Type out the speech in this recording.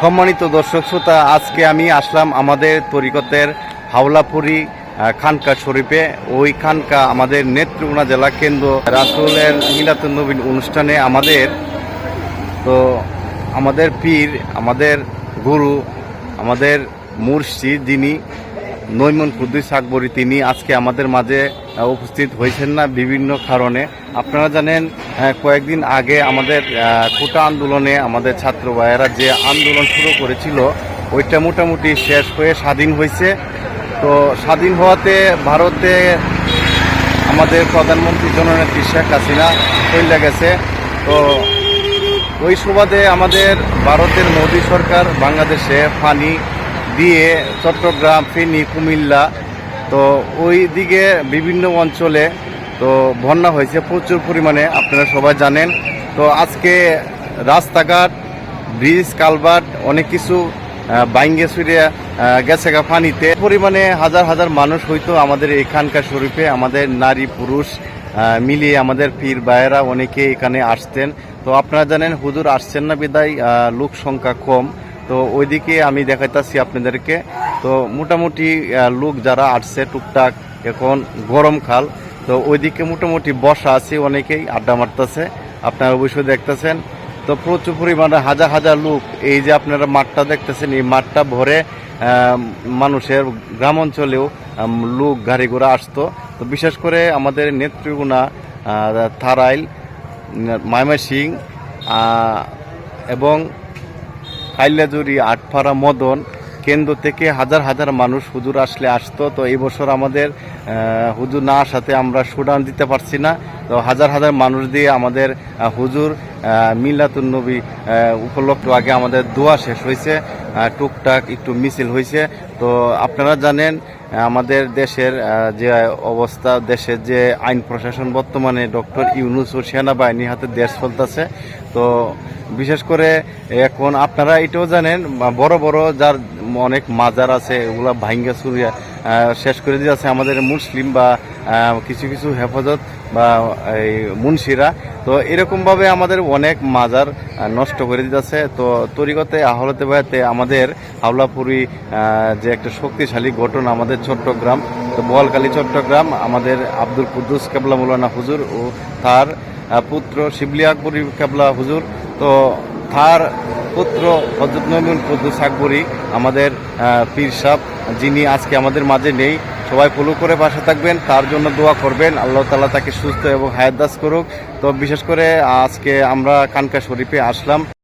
সম্মানিত দর্শক শ্রোতা, আজকে আমি আসলাম আমাদের তরিকতের হাওলাপুরি খানকা শরীফে। ওই খানকা আমাদের নেত্রকোনা জেলা কেন্দ্র রাসুলের নবীন অনুষ্ঠানে আমাদের, তো আমাদের পীর, আমাদের গুরু, আমাদের মুর্শিদ যিনি নৈমন কুদ্দুস আকবরী, তিনি আজকে আমাদের মাঝে উপস্থিত হয়েছেন না বিভিন্ন কারণে। আপনারা জানেন কয়েকদিন আগে আমাদের কোটা আন্দোলনে আমাদের ছাত্র ভাইয়েরা যে আন্দোলন শুরু করেছিল, ওইটা মোটামুটি শেষ হয়ে স্বাধীন হয়েছে। তো স্বাধীন হওয়াতে ভারতে আমাদের প্রধানমন্ত্রী জননেত্রী শেখ হাসিনা চলে গেছে। তো ওই সুবাদে আমাদের ভারতের মোদী সরকার বাংলাদেশে পানি দিয়ে চট্টগ্রাম, ফেনী, কুমিল্লা তো ওই দিকে বিভিন্ন অঞ্চলে তো বন্যা হয়েছে প্রচুর পরিমাণে, আপনারা সবাই জানেন। তো আজকে রাস্তাঘাট, ব্রিজ, কালভার্ট, অনেক কিছু বাইঙ্গে সুইরে গেছে গা পানিতে। পরিমাণে হাজার হাজার মানুষ হয়তো আমাদের এখানকার শরীফে, আমাদের নারী, পুরুষ মিলিয়ে আমাদের পীর ভাইয়েরা অনেকে এখানে আসতেন তো আপনারা জানেন, হুজুর আসছেন না বিদায় লোক সংখ্যা কম। তো ওইদিকে আমি দেখাইতাছি আপনাদেরকে। তো মোটামুটি লোক যারা আসছে টুকটাক এখন গরমকাল তো ওইদিকে মোটামুটি বসা আছে অনেকেই আড্ডা মারতেছে। আপনারা অবশ্যই দেখতেছেন। তো প্রচুর পরিমাণে হাজার হাজার লোক এই যে আপনারা মাঠটা দেখতেছেন এই মাঠটা ভরে মানুষের গ্রাম অঞ্চলেও লোক গাড়ি ঘোড়া আসতো। তো বিশেষ করে আমাদের আহ, থারাইল মাইমাসিং এবং কাইলাজুরি আটপাড়া মদন কেন্দ্র থেকে হাজার হাজার মানুষ হুজুর আসলে আসতো। তো এই বছর আমাদের হুজুর না আসাতে আমরা সুডান দিতে পারছি না। তো হাজার হাজার মানুষ দিয়ে আমাদের হুজুর মিল্লাতুন নবী উপলক্ষ আগে আমাদের দোয়া শেষ হয়েছে টুকটাক একটু মিছিল হয়েছে। তো আপনারা জানেন আমাদের দেশের যে অবস্থা, দেশের যে আইন প্রশাসন, বর্তমানে ডক্টর ইউনুস ও সেনাবাহিনীর হাতে দেশ চলতেছে। তো বিশেষ করে এখন আপনারা এটাও জানেন বড় বড় যার অনেক মাজার আছে, এগুলা ভাঙ্গা চুরিয়া শেষ করে দিয়েছে আমাদের মুসলিম বা কিছু কিছু হেফাজত বা, এই মুন্সিরা। তো এরকমভাবে আমাদের অনেক মাজার নষ্ট করে দিতেছে তো তরিগতে, আহলতে বায়াতে আমাদের হাওলাপুরি যে একটা শক্তিশালী গঠন আমাদের চট্টগ্রাম, তো বোয়ালকালী চট্টগ্রাম, আমাদের আব্দুল কুদ্দুস কেবলা মৌলানা হুজুর ও তার পুত্র শিবলি আকবরী কেবলা হুজুর তো তার পুত্র হজরত নজরুল কুদ্দুস আকবরী, আমাদের পীর সাহ যিনি আজকে আমাদের মাঝে নেই, সবাই ফলো করে বাসা থাকবেন, তার জন্য দোয়া করবেন। আল্লাহ তালা তাকে সুস্থ এবং হায়াত দাস করুক। তো বিশেষ করে আজকে আমরা কানকা শরীফে আসলাম।